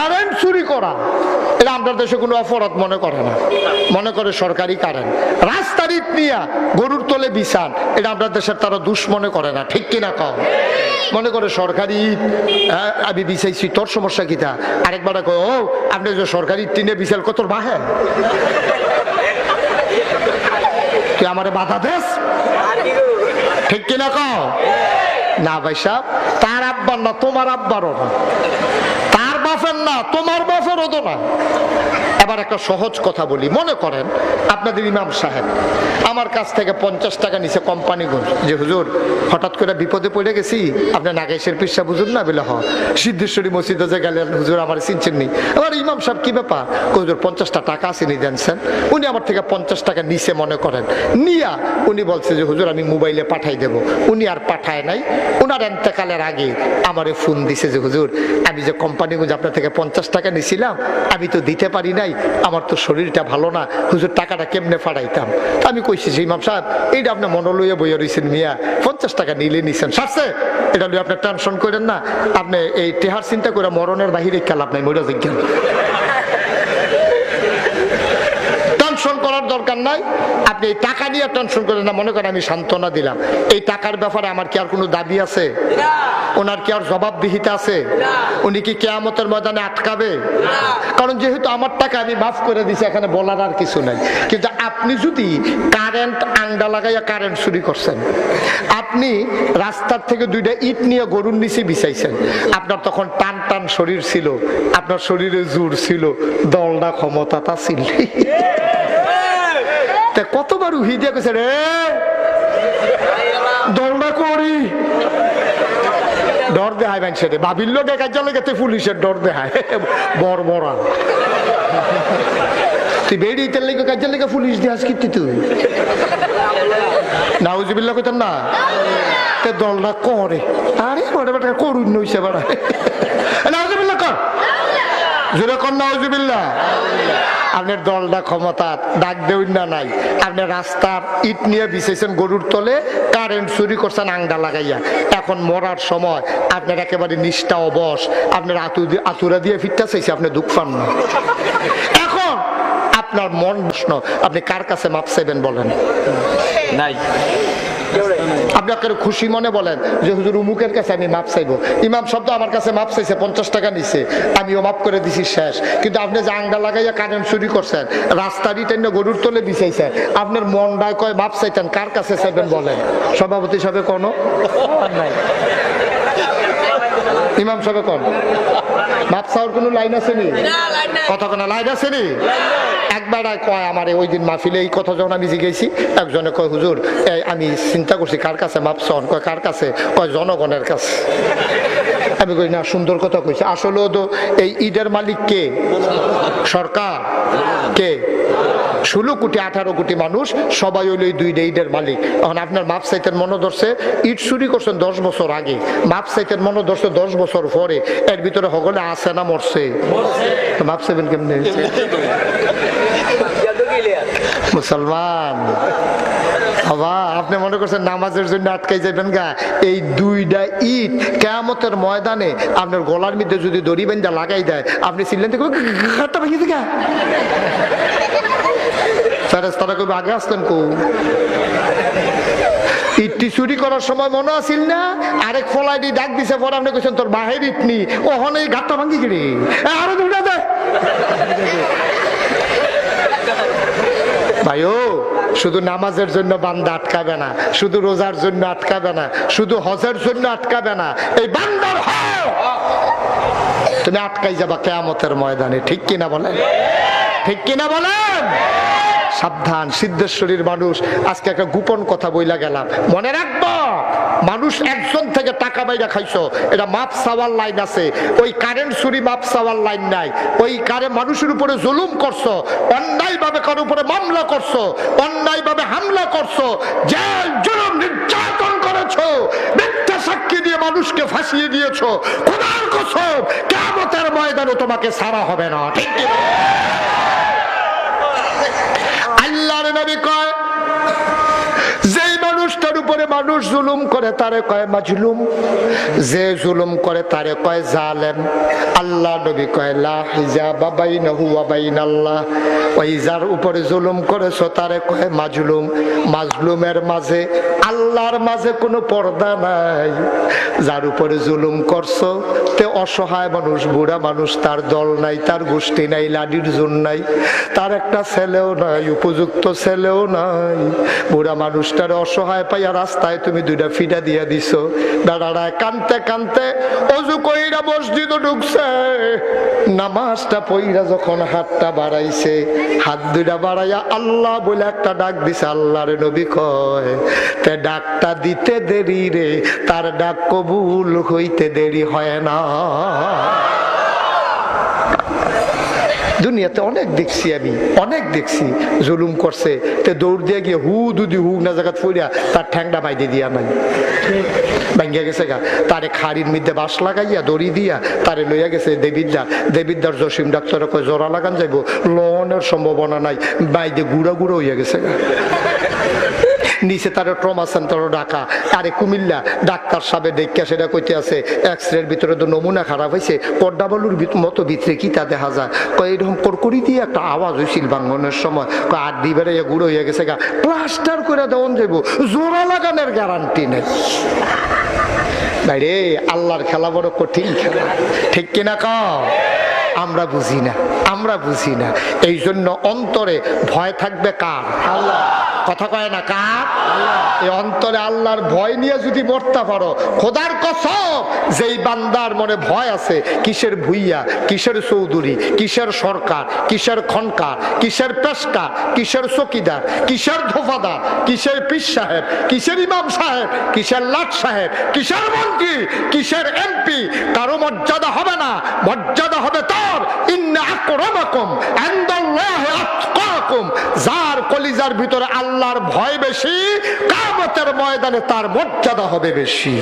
Current চুরি করা। এটা আমাদের দেশে কোনো অপরাধ মনে করে না। মনে করে সরকারি কারেন্ট। রাস্তার ইট নিয়া গরুর তলে বিছান এটা আমাদের দেশের তারা দুষ মনে করে না। ঠিক কিনা কম মনে করে সরকারি ইট হ্যাঁ, আমি বিছাইছি তোর সমস্যা কিতা? আরেকবার কয় ও আপনি যে সরকারি ইট টিনে বিছাল কত বাহেন তুই আমারে বাধা দেস? ঠিক কিনা কও? না ভাই সাহেব তার আব্বার না তোমার আব্বারও না। বাপের না, তোমার বাপেরও তো না। এবার একটা সহজ কথা বলি। মনে করেন, আপনাদের ইমাম সাহেব আমার কাছ থেকে পঞ্চাশ টাকা নিছে কোম্পানিগঞ্জ যে, হুজুর, হঠাৎ করে বিপদে পড়ে গেছি। আপনি নাগেশের পিসা বুঝুন না? বলে হ সিদ্ধেশ্বরী মসজিদে যে গেলেন, হুজুর, আমার চিনছেন নি আমার ইমাম সাহেব কি ব্যাপার? হুজুর, পঞ্চাশটা টাকা আসেনি দেনছেন উনি আমার থেকে পঞ্চাশ টাকা নিছে মনে করেন। নিয়া উনি বলছে যে, হুজুর, আমি মোবাইলে পাঠাই দেব। উনি আর পাঠায় নাই। উনার এন্তেকালের আগে আমারে ফোন দিছে যে, হুজুর, আমি যে কোম্পানিগঞ্জ আপনার থেকে পঞ্চাশ টাকা নিছিলাম, আমি তো দিতে পারি নাই, আমার তো শরীরটা ভালো না, হুজুর টাকাটা কেমনে ফাড়াইতাম? আমি কইছি ইমাম সাহেব, এইটা আপনার মনে লইয়া বইয়া রয়েছেন মিয়া, পঞ্চাশ টাকা নিলে নিছেন। সারছে, এটা লইয়া আপনার টেনশন করেন না, আপনি এই টেহার চিন্তা করে মরণের বাহিরে খেলা নাই মরিয়া জিজ্ঞান টেনশন করার দরকার নাই আপনি এই টাকা নিয়ে টেনশন করেন না, মনে করেন আমি সান্ত্বনা দিলাম। এই টাকার ব্যাপারে আমার কি আর কোনো দাবি আছে? ওনার কি আর জবাবদিহিতা আছে? উনি কি কেয়ামতের ময়দানে আটকাবে? কারণ যেহেতু আমার টাকা আমি মাফ করে দিছি, এখানে বলার আর কিছু নাই। কিন্তু আপনি যদি কারেন্ট আংডা লাগাইয়া কারেন্ট চুরি করছেন, আপনি রাস্তার থেকে দুইটা ইট নিয়ে গরুর নিচে বিছাইছেন, আপনার তখন টান টান শরীর ছিল, আপনার শরীরে জোর ছিল, দলটা ক্ষমতাটা ছিল। তা কতবার উহি দিয়ে গেছে রে? দলটা করি। ডর দেহায় মানুষের ভাবির লোক কাজে লেগেছে পুলিশের ডর দেহায় বড়া না? তে আরে, বড় বেটা করুন নইছে বেড়া। জোরে কর নাউজিবিল্লা আপনার দলটা ক্ষমতা ডাক দেউন না নাই। আপনি রাস্তার ইট নিয়ে বিছেছেন গরুর তলে কারেন্ট চুরি করছেন আংডা লাগাইয়া। এখন মরার সময় আপনার একেবারে নিষ্ঠা অবশ। আপনার আতু আতুরা দিয়ে ফিরতে চাইছে, আপনি দুঃখ পান না। এখন আপনার মন প্রশ্ন, আপনি কার কাছে মাপ চাইবেন বলেন? নাই। আপনি আপনার খুশি মনে বলেন যে হুজুর উমুকের কাছে আমি মাপ চাইব। ইমাম শব্দ আমার কাছে মাপ চাইছে পঞ্চাশ টাকা নিছে। আমিও মাপ করে দিছি শেষ। কিন্তু আপনি যে আংডা লাগাইয়া কারেন্ট চুরি করছেন রাস্তার টেনে গরুর তলে বিছাইছেন আপনার মনটায় কয় মাপ চাইতেন? কার কাছে চাইবেন বলেন? সভাপতি হিসাবে কোনো? নাই ইমাম সাহেব কোন? মাপ চাওয়ার কোনো লাইন আছে নি? কথা কোনো লাইন আছে নি? একবার আর কয় আমার ওই দিন মাহফিলে এই কথা যখন আমি জিগেছি একজনে কয়, হুজুর আমি চিন্তা করছি কার কাছে মাপ সহন কয়, কার কাছে? কয়, জনগণের কাছে। আমি কই, না, সুন্দর কথা কইছি। আসলেও তো এই ঈদের মালিক কে? সরকার? কে? ষোলো কোটি, আঠারো কোটি মানুষ, সবাই হইল দুইটা ঈদের মালিক। এখন আপনার মাপ সাইতের মনে ধরছে, ইট চুরি করছেন দশ বছর আগে। মাপ সাইতের মনে ধরছে দশ বছর পরে, এর ভিতরে সকলে আসে না, মরছে। মাপ সাইবেন কেমনে? মুসলমান বাবা আপনি মনে করছেন নামাজের জন্য আটকাই যাবেন গা? এই দুইটা ইট কেয়ামতের ময়দানে আপনার গলার মধ্যে যদি দড়ি বেঞ্জা লাগাই দেয়, আপনি ঘাটটা ভেঙে দিকা ফেরেস্তারা কবে আগে আসতেন কো? ইটটি চুরি করার সময় মনে আছিল না? আরেক ফলাই দি ডাক দিছে, পরে আপনি কইছেন, তোর বাহির ইটনি ওখানে এই ঘাটটা ভাঙ্গি গেলি। আরও দুটা দে ভাইও, শুধু নামাজের জন্য বান্দা আটকাবে না, শুধু রোজার জন্য আটকাবে না, শুধু হজের জন্য আটকাবে না, এই বান্দার তুমি আটকাই যাবা কেয়ামতের ময়দানে, ঠিক কিনা বলেন? ঠিক কিনা বলেন? সাবধান, সিদ্ধেশ্বরীর মানুষ, আজকে একটা গোপন কথা বইলা গেলাম, মনে রাখব? মানুষ একজন থেকে টাকা বাইরা খাইছো। এটা মাপ সাওয়ার লাইন আছে। ওই কারেন্ট চুরি মাপ সাওয়ার লাইন নাই। ওই কারে মানুষের উপরে জুলুম করছ অন্যায় ভাবে কারোর উপরে মামলা করছ অন্যায় ভাবে হামলা করছ, জেল, জুলুম, নির্যাতন করেছ মানুষকে ফাঁসিয়ে দিয়েছ তোমাকে সারা হবে না। ঠিক যেই উপর মানুষ জুলুম করে, তারে কয় মাজলুম। যে জুলুম করে, তারে কয় জালেম। আল্লাহ নবী কয়, লা হিজাবা বাইনাহু ওয়া বাইনাল্লাহ। ওই যার উপরে জুলুম করেছ, তারে কয় মাজলুম। মাজলুমের মাঝে, আল্লাহর মাঝে কোনো পর্দা নাই। যার উপরে জুলুম করছ, তে অসহায় মানুষ, বুড়া মানুষ, তার দল নাই, তার গোষ্ঠী নাই, লাডির জোর নাই, তার একটা ছেলেও নাই, উপযুক্ত ছেলেও নাই। বুড়া মানুষটার অসহায় পাইয়া রাস্তায় তুমি দুইটা ফিডা দিয়া দিছো। বেড়াড়ায় কানতে কানতে অজু কইরা মসজিদও ঢুকছে। নামাজটা পইরা যখন হাতটা বাড়াইছে, হাত দুইটা বাড়াইয়া আল্লাহ বলে একটা ডাক দিছে, আল্লাহর নবী কয়, তে ডাকটা দিতে দেরি রে, তার ডাক কবুল হইতে দেরি হয় না। দুনিয়াতে অনেক দেখছি আমি, অনেক দেখছি। জুলুম করছে, তে দৌড় দিয়ে গিয়ে হু দুদি হু না জায়গা ফুরিয়া তার ঠ্যাংটা বাইদে দিয়া নাই। ভাঙ্গিয়া গেছে গা। তারে খাড়ির মধ্যে বাস লাগাইয়া, দড়ি দিয়া, তারে লইয়া গেছে দেবিদ্দার দেবিদ্দার জসিম ডাক্তার কয় জোড়া লাগান যাইব। লনের সম্ভাবনা নাই, বাইদে গুড়া গুঁড়ো হইয়া গেছে গা। নিচে তার ট্রমা সেন্টারও ডাকা। আরে কুমিল্লা ডাক্তার সাহেব দেখা সেটা কইতে আছে এক্স রের ভিতরে তো নমুনা খারাপ হয়েছে পর্দা বালুর মতো ভিতরে কি তা দেখা যায়? কয়, এরকম করকরি দিয়ে একটা আওয়াজ হয়েছিল ভাঙ্গনের সময়। কয়, আর দি বেড়ে গুঁড়ো হয়ে গেছে গা। প্লাস্টার করে দেওয়ান যাইব, জোড়া লাগানোর গ্যারান্টি নেই। বাইরে, আল্লাহর খেলা বড় কঠিন খেলা। ঠিক কিনা কাও আমরা বুঝি না, আমরা বুঝি না। এই জন্য অন্তরে ভয় থাকবে কার? আল্লাহ। কথা কয় না কার এই অন্তরে আল্লাহর ভয় নিয়ে যদি মরতে পারো খোদার যেই বান্দার মনে ভয় আছে, কিসের ভুইয়া, কিসের চৌধুরী, কিসের সরকার, কিসের খনকার, কিসের পেশকার, কিসের চকিদার, কিসের ধোফাদার, কিসের পীর সাহেব, কিসের ইমাম সাহেব, কিসের লাট সাহেব, কিসের মন্ত্রী, কিসের এমপি, কারও মর্যাদা হবে না, মর্যাদা হবে তোর। যার কলিজার ভিতরে আল্লাহর ভয় বেশি কামতের ময়দানে তার মর্যাদা হবে বেশি।